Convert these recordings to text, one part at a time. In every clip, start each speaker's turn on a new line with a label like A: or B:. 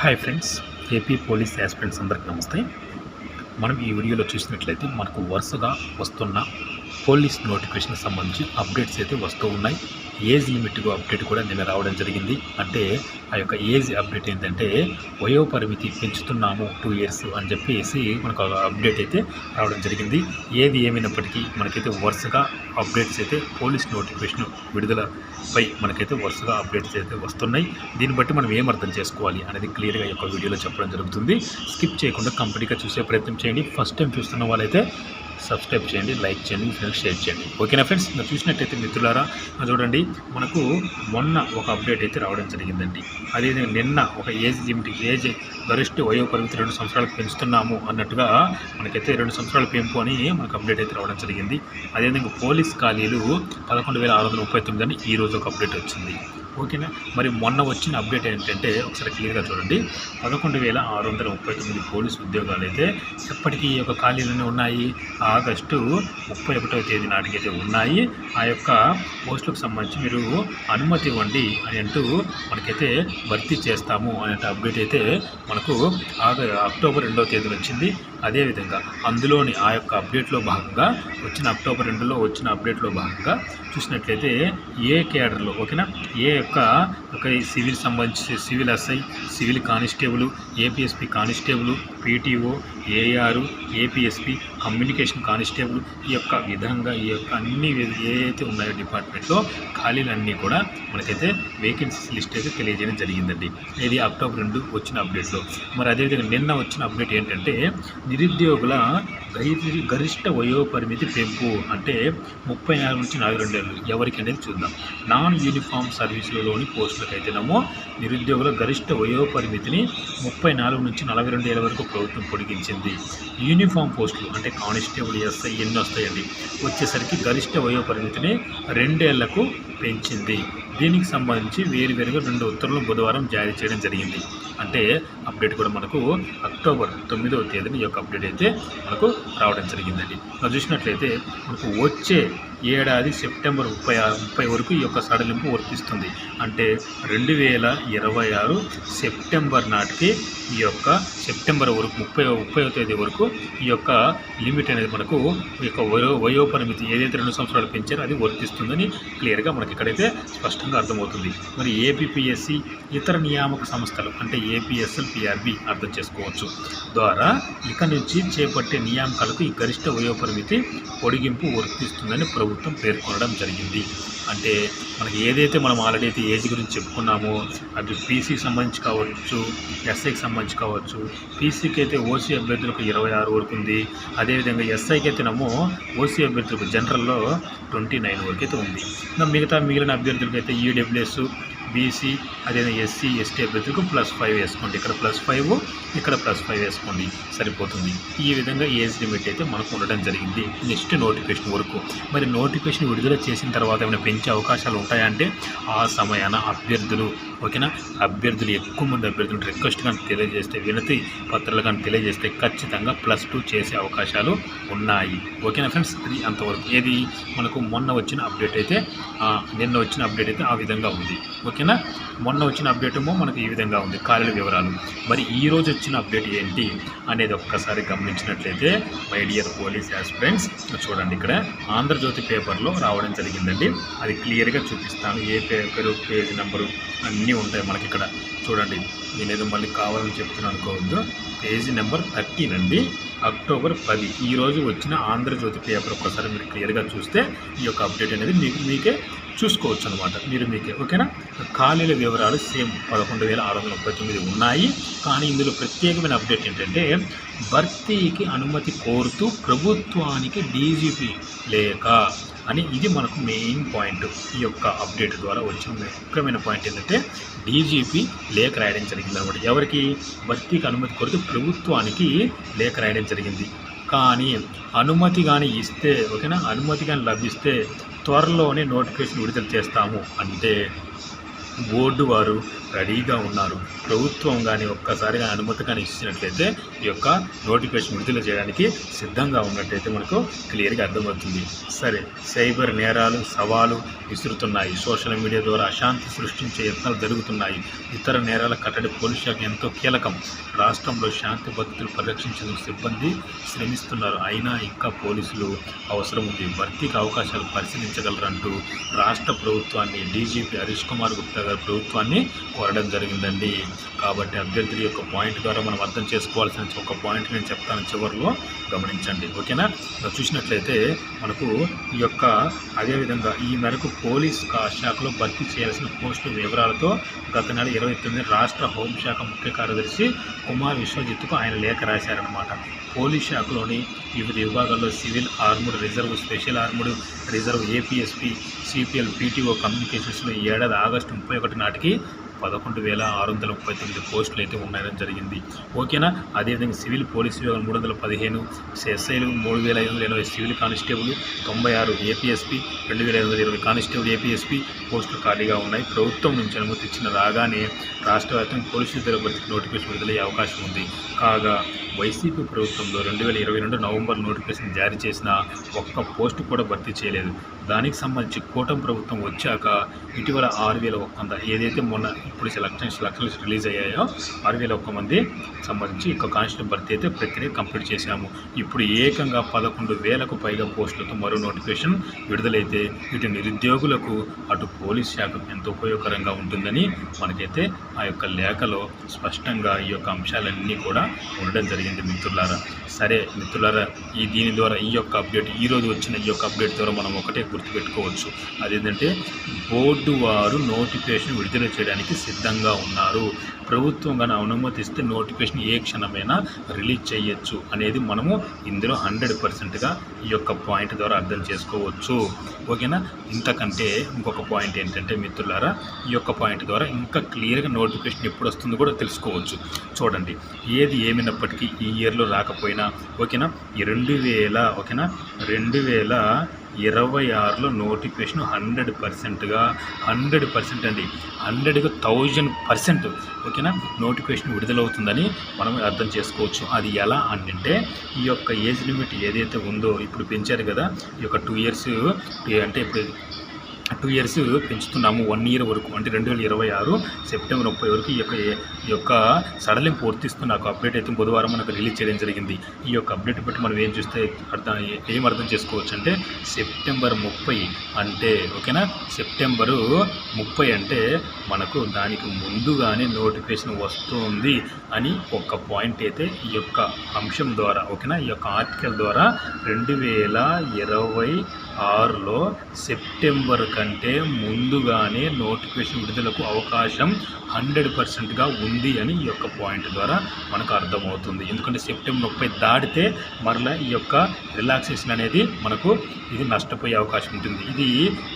A: Hi friends AP police aspirants అందరికి నమస్తే. మనం ఈ వీడియోలో చూసినట్లయితే మనకు వరుసగా వస్తున్న పోలీస్ నోటిఫికేషన్ సంబంధించి అప్డేట్స్ అయితే వస్తూ ఉన్నాయి. ఏజ్ లిమిట్కు అప్డేట్ కూడా నిన్న రావడం జరిగింది. అంటే ఆ యొక్క ఏజ్ అప్డేట్ ఏంటంటే వయో పరిమితి పెంచుతున్నాము టూ ఇయర్స్ అని చెప్పేసి మనకు అప్డేట్ అయితే రావడం జరిగింది. ఏది ఏమైనప్పటికీ మనకైతే వరుసగా అప్డేట్స్ అయితే పోలీస్ నోటిఫికేషన్ విడుదలపై మనకైతే వరుసగా అప్డేట్స్ అయితే వస్తున్నాయి. దీన్ని బట్టి మనం ఏం అర్థం చేసుకోవాలి అనేది క్లియర్గా యొక్క వీడియోలో చెప్పడం జరుగుతుంది. స్కిప్ చేయకుండా కంప్లీట్గా చూసే ప్రయత్నం చేయండి. ఫస్ట్ టైం చూస్తున్న వాళ్ళైతే సబ్స్క్రైబ్ చేయండి లైక్ చేయండి ఫ్రెండ్స్ షేర్ చేయండి. ఓకేనా ఫ్రెండ్స్? ఇంకా చూసినట్టయితే మిత్రులారా చూడండి మనకు మొన్న ఒక అప్డేట్ అయితే రావడం జరిగిందండి. అదే నిన్న ఒక ఏజ్ లిమిట్ ఏజ్ గరిష్ట వయో పరిమితి రెండు సంవత్సరాలకు పెంచుతున్నాము అన్నట్టుగా మనకైతే రెండు సంవత్సరాల పెంపు అని మనకు అప్డేట్ అయితే రావడం జరిగింది. అదేవిధంగా పోలీస్ ఖాళీలు పదకొండు వేల ఆరు వందల ముప్పై తొమ్మిది అని ఈ రోజు ఒక అప్డేట్ వచ్చింది. ఓకేనా? మరి మొన్న వచ్చిన అప్డేట్ ఏంటంటే ఒకసారి క్లియర్గా చూడండి. పదకొండు వేల ఆరు వందల ముప్పై తొమ్మిది పోలీసు ఉద్యోగాలు అయితే ఎప్పటికీ ఈ యొక్క ఖాళీలోనే ఉన్నాయి. ఆగస్టు ముప్పై ఒకటవ తేదీ నాటికైతే ఉన్నాయి. ఆ యొక్క పోస్టులకు సంబంధించి మీరు అనుమతి ఇవ్వండి అని అంటూ మనకైతే భర్తీ చేస్తాము అనే అప్డేట్ అయితే మనకు ఆగ అక్టోబర్ రెండవ తేదీన వచ్చింది. అదేవిధంగా అందులోని ఆ యొక్క అప్డేట్లో భాగంగా వచ్చిన అక్టోబర్ రెండులో వచ్చిన అప్డేట్లో భాగంగా చూసినట్లయితే ఏ కేడర్లో ఓకేనా? ఏ యొక్క ఒక సివిల్ సంబంధించి civil SI civil constable APSP constable PTO AR APSP communication constable ఈ యొక్క విధంగా ఈ యొక్క అన్ని ఏదైతే ఉన్నాయో డిపార్ట్మెంట్లో ఖాళీలన్నీ కూడా మనకైతే వేకెన్సీస్ లిస్ట్ అయితే తెలియజేయడం జరిగిందండి. ఇది అక్టోబర్ రెండు వచ్చిన అప్డేట్లో. మరి అదేవిధంగా నిన్న వచ్చిన అప్డేట్ ఏంటంటే నిరుద్యోగుల గరి గరిష్ట వయో పరిమితి పెంపు అంటే ముప్పై నాలుగు నుంచి నలభై రెండు ఏళ్ళు ఎవరికి అనేది చూద్దాం. నాన్ యూనిఫామ్ సర్వీసులలోని పోస్టులకైతేనేమో నిరుద్యోగుల గరిష్ట వయో పరిమితిని ముప్పై నాలుగు నుంచి నలభై రెండు ఏళ్ళ వరకు ప్రభుత్వం పొడిగించింది. యూనిఫామ్ పోస్టులు అంటే కానిస్టేబుల్ ఎస్ఐ ఎన్ని వస్తాయండి? వచ్చేసరికి గరిష్ట వయో పరిమితిని రెండేళ్ళకు పెంచింది. దీనికి సంబంధించి వేరువేరుగా రెండు ఉత్తర్వులు బుధవారం జారీ చేయడం జరిగింది. అంటే అప్డేట్ కూడా మనకు అక్టోబర్ తొమ్మిదవ తేదీన ఈ యొక్క అప్డేట్ అయితే మనకు రావడం జరిగిందండి. మనం చూసినట్లయితే మనకు వచ్చే ఏడాది సెప్టెంబర్ ముప్పై ఆరు ముప్పై వరకు ఈ యొక్క సడలింపు వర్తిస్తుంది. అంటే రెండు వేల ఇరవై ఆరు సెప్టెంబర్ నాటికి ఈ యొక్క సెప్టెంబర్ వరకు ముప్పై ముప్పై తేదీ వరకు ఈ యొక్క లిమిట్ అనేది మనకు ఈ యొక్క వయో వయోపరిమితి ఏదైతే రెండు సంవత్సరాలు పెంచారో అది వర్తిస్తుందని క్లియర్గా మనకి ఇక్కడైతే స్పష్టంగా అర్థమవుతుంది. మరి ఏపీపీఎస్సి ఇతర నియామక సంస్థలు అంటే ఏపీఎస్ఎల్ పిఆర్బి అర్థం చేసుకోవచ్చు. ద్వారా ఇక నుంచి చేపట్టే నియామకాలకు ఈ గరిష్ట వయోపరిమితి పొడిగింపు వర్తిస్తుందని ప్రభుత్వం ప్రభుత్వం పేర్కొనడం జరిగింది. అంటే మనకి ఏదైతే మనం ఆల్రెడీ అయితే ఏజ్ గురించి చెప్పుకున్నామో అది పీసీకి సంబంధించి కావచ్చు ఎస్ఐకి సంబంధించి కావచ్చు పీసీకి అయితే ఓసీ అభ్యర్థులకు ఇరవై ఆరు వరకు ఉంది. అదేవిధంగా ఎస్ఐకి అయితేనేమో ఓసీ అభ్యర్థులకు జనరల్లో ట్వంటీ నైన్ వరకు అయితే ఉంది. ఇంకా మిగతా మిగిలిన అభ్యర్థులకు అయితే ఈడబ్ల్యూఎస్ బీసీ అదేవిధంగా ఎస్సీ ఎస్టీ అభ్యర్థులకు ప్లస్ ఫైవ్ వేసుకోండి. ఇక్కడ ప్లస్ ఫైవ్ ఇక్కడ ప్లస్ ఫైవ్ వేసుకోండి. సరిపోతుంది. ఈ విధంగా ఏజ్ లిమిట్ అయితే మనకు ఉండడం జరిగింది. నెక్స్ట్ నోటిఫికేషన్ వరకు. మరి నోటిఫికేషన్ విడుదల చేసిన తర్వాత ఏమైనా పెంచే అవకాశాలు ఉంటాయంటే ఆ సమయాన అభ్యర్థులు ఓకేనా అభ్యర్థులు ఎక్కువ మంది అభ్యర్థులు రిక్వెస్ట్ కానీ తెలియజేస్తే వినతి పత్రాలు కానీ తెలియజేస్తే ఖచ్చితంగా ప్లస్ టూ చేసే అవకాశాలు ఉన్నాయి. ఓకేనా ఫ్రెండ్స్ అది అంతవరకు. ఏది? మనకు మొన్న వచ్చిన అప్డేట్ అయితే నిన్న వచ్చిన అప్డేట్ అయితే ఆ విధంగా ఉంది. ఓకేనా మొన్న వచ్చిన అప్డేట్ ఏమో మనకు ఈ విధంగా ఉంది. ఖాళీల వివరాలు. మరి ఈ రోజు వచ్చిన అప్డేట్ ఏంటి అనేది ఒక్కసారి గమనించినట్లయితే మై డియర్ పోలీస్ ఫ్రెండ్స్ చూడండి ఇక్కడ ఆంధ్రజ్యోతి పేపర్లో రావడం జరిగిందండి. అది క్లియర్గా చూపిస్తాను. ఏ పేపర్ పేజ్ నెంబరు అన్నీ ఉంటాయి మనకి ఇక్కడ. చూడండి. నేనేదో మళ్ళీ కావాలని చెప్తున్నాను అనుకోవద్దు. పేజీ నెంబర్ థర్టీన్ అండి. అక్టోబర్ పది. ఈరోజు వచ్చిన ఆంధ్రజ్యోతి పేపర్ ఒక్కసారి మీరు క్లియర్గా చూస్తే ఈ యొక్క అప్డేట్ అనేది మీకు మీకే చూసుకోవచ్చు అనమాట మీరు మీకే ఓకేనా? ఖాళీల వివరాలు సేమ్ పదకొండు వేల ఆరు వందల ముప్పై తొమ్మిది ఉన్నాయి. కానీ ఇందులో ప్రత్యేకమైన అప్డేట్ ఏంటంటే భర్తీకి అనుమతి కోరుతూ ప్రభుత్వానికి డీజీపీ లేక అని ఇది మనకు మెయిన్ పాయింట్ ఈ యొక్క అప్డేట్ ద్వారా వచ్చిన ముఖ్యమైన పాయింట్ ఏంటంటే డీజీపీ లేఖ రాయడం జరిగింది అనమాట ఎవరికి? భర్తీకి అనుమతి కోరుతూ ప్రభుత్వానికి లేఖ రాయడం జరిగింది. కానీ అనుమతి కానీ ఇస్తే ఓకేనా? అనుమతి కానీ లభిస్తే త్వరలోనే నోటిఫికేషన్ విడుదల చేస్తాము. అంటే బోర్డు వారు రెడీగా ఉన్నారు. ప్రభుత్వం కానీ ఒక్కసారిగా అనుమతి కానీ ఇచ్చినట్లయితే ఈ యొక్క నోటిఫికేషన్ విడుదల చేయడానికి సిద్ధంగా ఉన్నట్టయితే మనకు క్లియర్గా అర్థమవుతుంది. సరే సైబర్ నేరాలు సవాలు విసురుతున్నాయి. సోషల్ మీడియా ద్వారా అశాంతి సృష్టించే యత్నాలు జరుగుతున్నాయి. ఇతర నేరాల కట్టడి పోలీసులకు శాఖ ఎంతో కీలకం. రాష్ట్రంలో శాంతి భద్రతలు పరిరక్షించేందుకు సిబ్బంది శ్రమిస్తున్నారు. అయినా ఇంకా పోలీసులు అవసరం ఉంది. భర్తీకి అవకాశాలు పరిశీలించగలరంటూ రాష్ట్ర ప్రభుత్వాన్ని డీజీపీ హరీష్ కుమార్ గుప్తా గారి ప్రభుత్వాన్ని పడడం జరిగిందండి. కాబట్టి అభ్యర్థుల యొక్క పాయింట్ ద్వారా మనం అర్థం చేసుకోవాల్సిన ఒక పాయింట్ నేను చెప్తాను చివరిలో. గమనించండి. ఓకేనా? చూసినట్లయితే మనకు ఈ యొక్క అదేవిధంగా ఈ మేరకు పోలీస్ శాఖలో భర్తీ చేయాల్సిన పోస్టుల వివరాలతో గత నెల ఇరవై తొమ్మిది రాష్ట్ర హోంశాఖ ముఖ్య కార్యదర్శి కుమార్ విశ్వజిత్కు ఆయన లేఖ రాశారనమాట పోలీస్ శాఖలోని వివిధ విభాగాల్లో civil armed reserve special armed reserve APSP CPL PTO కమ్యూనికేషన్స్లో ఈ ఏడాది ఆగస్టు ముప్పై ఒకటి నాటికి పదకొండు వేల ఆరు వందల ముప్పై తొమ్మిది పోస్టులు అయితే ఉన్నాయని జరిగింది. ఓకేనా? అదేవిధంగా సివిల్ పోలీసు విభాగం మూడు వందల పదిహేను ఎస్ఐలు మూడు వేల ఐదు వందల ఎనభై సివిల్ కానిస్టేబుల్ తొంభై ఆరు ఏపీఎస్పీ రెండు వేల ఐదు వందల ఇరవై కానిస్టేబుల్ ఏపీఎస్పీ పోస్టులు ఖాళీగా ఉన్నాయి. ప్రభుత్వం నుంచి అనుమతి ఇచ్చిన రాగానే రాష్ట్ర వ్యాప్తంగా పోలీసు ఉద్యోగ భర్తీకి నోటిఫికేషన్ విడుదలయ్యే అవకాశం ఉంది. కాగా వైసీపీ ప్రభుత్వంలో రెండు వేల ఇరవై రెండు నవంబర్ నోటిఫికేషన్ జారీ చేసిన ఒక్క పోస్టు కూడా భర్తీ చేయలేదు. దానికి సంబంధించి కూటమి ప్రభుత్వం వచ్చాక ఇటీవల ఆరు వేల ఒక్క వంద ఏదైతే మొన్న ఇప్పుడు సెలక్షన్ సెలక్షన్స్ రిలీజ్ అయ్యాయో ఆరు వేల ఒక్క మంది సంబంధించి ఇక కానిస్టేబుల్ భర్తీ అయితే ప్రక్రియ కంప్లీట్ చేశాము. ఇప్పుడు ఏకంగా పదకొండు వేలకు పైగా పోస్టులతో మరో నోటిఫికేషన్ విడుదలైతే ఇటు నిరుద్యోగులకు అటు పోలీస్ శాఖకు ఎంతో ఉపయోగకరంగా ఉంటుందని మనకైతే ఆ యొక్క లేఖలో స్పష్టంగా ఈ యొక్క అంశాలన్నీ కూడా ఉండడం జరిగింది. మిత్రులారా. సరే మిత్రులారా ఈ దీని ద్వారా ఈ యొక్క అప్డేట్ ఈరోజు వచ్చిన ఈ యొక్క అప్డేట్ ద్వారా మనం ఒకటే గుర్తుపెట్టుకోవచ్చు. అదేంటంటే బోర్డు వారు నోటిఫికేషన్ విడుదల చేయడానికి సిద్ధంగా ఉన్నారు. ప్రభుత్వం కానీ అనుమతిస్తే నోటిఫికేషన్ ఏ క్షణమైనా రిలీజ్ చేయొచ్చు అనేది మనము ఇందులో హండ్రెడ్ పర్సెంట్గా ఈ యొక్క పాయింట్ ద్వారా అర్థం చేసుకోవచ్చు. ఓకేనా? ఇంతకంటే ఇంకొక పాయింట్ ఏంటంటే మిత్రులారా ఈ యొక్క పాయింట్ ద్వారా ఇంకా క్లియర్గా నోటిఫికేషన్ ఎప్పుడు వస్తుందో కూడా తెలుసుకోవచ్చు. చూడండి ఏది ఏమైనప్పటికీ ఈ ఇయర్లో రాకపోయినా ఓకేనా? రెండు వేల ఓకేనా? రెండు వేల ఇరవై ఆరులో నోటిఫికేషన్ హండ్రెడ్ పర్సెంట్గా హండ్రెడ్ పర్సెంట్ అండి. హండ్రెడ్గా థౌజండ్ పర్సెంట్ ఓకేనా? నోటిఫికేషన్ విడుదలవుతుందని మనం అర్థం చేసుకోవచ్చు. అది ఎలా అంటే ఈ యొక్క ఏజ్ లిమిట్ ఏదైతే ఉందో ఇప్పుడు పెంచారు కదా ఈ యొక్క టూ ఇయర్స్ అంటే ఇప్పుడు టూ ఇయర్స్ పెంచుతున్నాము వన్ ఇయర్ వరకు అంటే రెండు వేల ఇరవై ఆరు సెప్టెంబర్ ముప్పై వరకు ఈ యొక్క ఈ యొక్క సడలింపు వర్తిస్తున్న ఒక అప్డేట్ అయితే బుధవారం మనకు రిలీజ్ చేయడం జరిగింది. ఈ యొక్క అప్డేట్ బట్టి మనం ఏం చూస్తే అర్థం ఏం అర్థం చేసుకోవచ్చు అంటే సెప్టెంబర్ ముప్పై అంటే ఓకేనా? సెప్టెంబరు ముప్పై అంటే మనకు దానికి ముందుగానే నోటిఫికేషన్ వస్తుంది అని ఒక పాయింట్ అయితే ఈ యొక్క అంశం ద్వారా ఓకేనా? ఈ యొక్క ఆర్టికల్ ద్వారా రెండు వేల ఇరవై ఆరులో సెప్టెంబర్ కంటే ముందుగానే నోటిఫికేషన్ విడుదలకు అవకాశం హండ్రెడ్ పర్సెంట్గా ఉంది అని ఈ యొక్క పాయింట్ ద్వారా మనకు అర్థమవుతుంది. ఎందుకంటే సెప్టెంబర్ ముప్పై దాటితే మరలా ఈ యొక్క రిలాక్సేషన్ అనేది మనకు ఇది నష్టపోయే అవకాశం ఉంటుంది. ఇది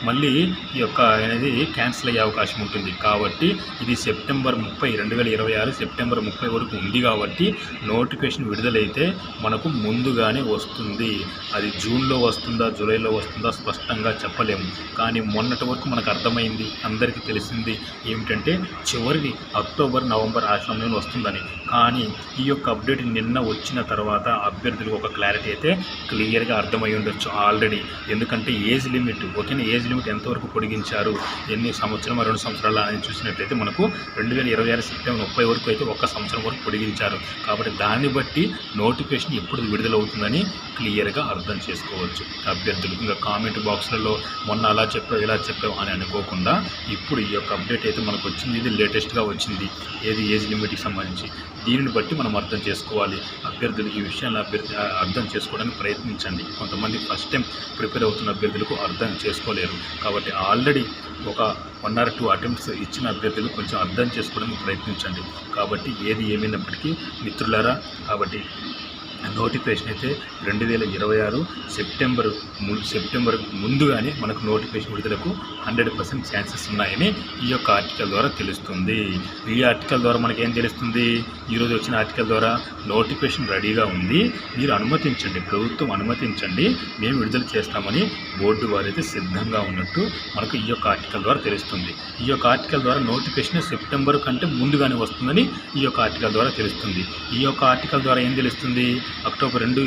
A: మళ్ళీ ఈ యొక్క అనేది క్యాన్సిల్ అయ్యే అవకాశం ఉంటుంది. కాబట్టి ఇది సెప్టెంబర్ ముప్పై రెండు వేల ఇరవై ఆరు సెప్టెంబర్ ముప్పై వరకు ఉంది కాబట్టి నోటిఫికేషన్ విడుదలైతే మనకు ముందుగానే వస్తుంది. అది జూన్లో వస్తుందా జూలైలో వస్తుందా స్పష్టంగా చెప్పలేము. కానీ మొన్నటి వరకు మనకు అర్థమైంది అందరికీ తెలిసింది ఏమిటంటే చివరిది అక్టోబర్ నవంబర్ ఆ సమయంలో వస్తుందని. కానీ ఈ యొక్క అప్డేట్ నిన్న వచ్చిన తర్వాత అభ్యర్థులకు ఒక క్లారిటీ అయితే క్లియర్గా అర్థమై ఉండొచ్చు ఆల్రెడీ. ఎందుకంటే ఏజ్ లిమిట్ ఓకేనా ఏజ్ లిమిట్ ఎంతవరకు పొడిగించారు ఎన్ని సంవత్సరం రెండు సంవత్సరాలు అని చూసినట్లయితే మనకు రెండు వేల ఇరవై ఆరు సెప్టెంబర్ ముప్పై వరకు అయితే ఒక సంవత్సరం వరకు పొడిగించారు. కాబట్టి దాన్ని బట్టి నోటిఫికేషన్ ఎప్పుడు విడుదలవుతుందని క్లియర్గా అర్థం చేసుకోవచ్చు. అభ్యర్థులు ఇంకా కామెంట్ బాక్స్లలో మొన్న అలా చెప్పావు ఇలా చెప్పావు అని అనుకోకుండా ఇప్పుడు ఈ యొక్క అప్డేట్ అయితే మనకు వచ్చింది ఇది లేటెస్ట్గా వచ్చింది. ఏది ఏజ్ లిమిట్కి సంబంధించి. దీనిని బట్టి మనం అర్థం చేసుకోవాలి. అభ్యర్థులు ఈ విషయాన్ని అభ్యర్థి అర్థం చేసుకోవడానికి ప్రయత్నించండి. కొంతమంది ఫస్ట్ టైం ప్రిపేర్ అవుతున్న అభ్యర్థులకు అర్థం చేసుకోలేరు. కాబట్టి ఆల్రెడీ ఒక వన్ ఆర్ టూ అటెంప్ట్స్ ఇచ్చిన అభ్యర్థులు కొంచెం అర్థం చేసుకోవడానికి ప్రయత్నించండి. కాబట్టి ఏది ఏమైనప్పటికీ మిత్రులారా కాబట్టి నోటిఫికేషన్ అయితే రెండు వేల ఇరవై ఆరు సెప్టెంబర్ ము- సెప్టెంబర్ ముందుగానే మనకు నోటిఫికేషన్ విడుదలకు హండ్రెడ్ పర్సెంట్ ఛాన్సెస్ ఉన్నాయని ఈ యొక్క ఆర్టికల్ ద్వారా తెలుస్తుంది. ఈ ఆర్టికల్ ద్వారా మనకి ఏం తెలుస్తుంది? ఈరోజు వచ్చిన ఆర్టికల్ ద్వారా నోటిఫికేషన్ రెడీగా ఉంది. మీరు అనుమతించండి ప్రభుత్వం అనుమతించండి మేము విడుదల చేస్తామని బోర్డు వారైతే సిద్ధంగా ఉన్నట్టు మనకు ఈ యొక్క ఆర్టికల్ ద్వారా తెలుస్తుంది. ఈ యొక్క ఆర్టికల్ ద్వారా నోటిఫికేషన్ సెప్టెంబర్ కంటే ముందుగానే వస్తుందని ఈ యొక్క ఆర్టికల్ ద్వారా తెలుస్తుంది. ఈ యొక్క ఆర్టికల్ ద్వారా ఏం తెలుస్తుంది? అక్టోబర్ రెండు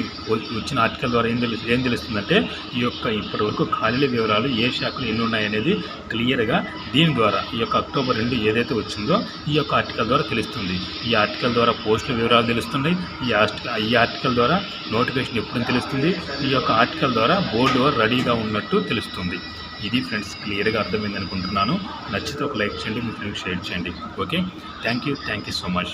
A: వచ్చిన ఆర్టికల్ ద్వారా ఏం తెలుసు ఏం తెలుస్తుందంటే ఈ యొక్క ఇప్పటివరకు ఖాళీల వివరాలు ఏ శాఖలు ఎన్ని ఉన్నాయనేది క్లియర్గా దీని ద్వారా ఈ యొక్క అక్టోబర్ రెండు ఏదైతే వచ్చిందో ఈ యొక్క ఆర్టికల్ ద్వారా తెలుస్తుంది. ఈ ఆర్టికల్ ద్వారా పోస్టుల వివరాలు తెలుస్తున్నాయి. ఈ ఆర్టికల్ ఈ ఆర్టికల్ ద్వారా నోటిఫికేషన్ ఎప్పుడు తెలుస్తుంది? ఈ యొక్క ఆర్టికల్ ద్వారా బోర్డు రెడీగా ఉన్నట్టు తెలుస్తుంది. ఇది ఫ్రెండ్స్ క్లియర్గా అర్థమైంది అనుకుంటున్నాను నచ్చితే ఒక లైక్ చేయండి మీ ఫ్రెండ్స్ షేర్ చేయండి. Okay? Thank you. Thank you so much.